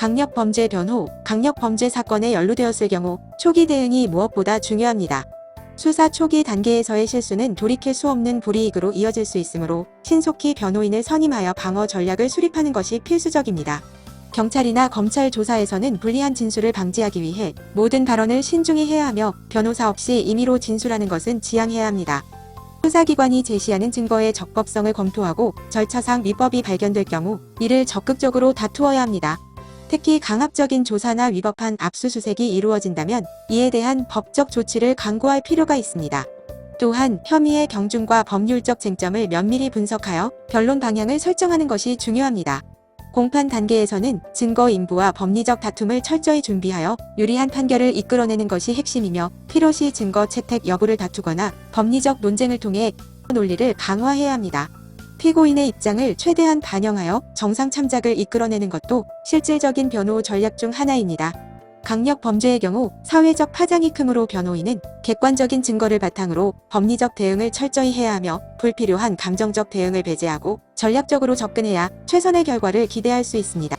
강력범죄 변호, 강력범죄 사건에 연루되었을 경우 초기 대응이 무엇보다 중요합니다. 수사 초기 단계에서의 실수는 돌이킬 수 없는 불이익으로 이어질 수 있으므로 신속히 변호인을 선임하여 방어 전략을 수립하는 것이 필수적입니다. 경찰이나 검찰 조사에서는 불리한 진술을 방지하기 위해 모든 발언을 신중히 해야 하며 변호사 없이 임의로 진술하는 것은 지양해야 합니다. 수사기관이 제시하는 증거의 적법성을 검토하고 절차상 위법이 발견될 경우 이를 적극적으로 다투어야 합니다. 특히 강압적인 조사나 위법한 압수수색이 이루어진다면 이에 대한 법적 조치를 강구할 필요가 있습니다. 또한 혐의의 경중과 법률적 쟁점을 면밀히 분석하여 변론 방향을 설정하는 것이 중요합니다. 공판 단계에서는 증거 인부와 법리적 다툼을 철저히 준비하여 유리한 판결을 이끌어내는 것이 핵심이며 필요시 증거 채택 여부를 다투거나 법리적 논쟁을 통해 논리를 강화해야 합니다. 피고인의 입장을 최대한 반영하여 정상 참작을 이끌어내는 것도 실질적인 변호 전략 중 하나입니다. 강력 범죄의 경우 사회적 파장이 크므로 변호인은 객관적인 증거를 바탕으로 법리적 대응을 철저히 해야 하며 불필요한 감정적 대응을 배제하고 전략적으로 접근해야 최선의 결과를 기대할 수 있습니다.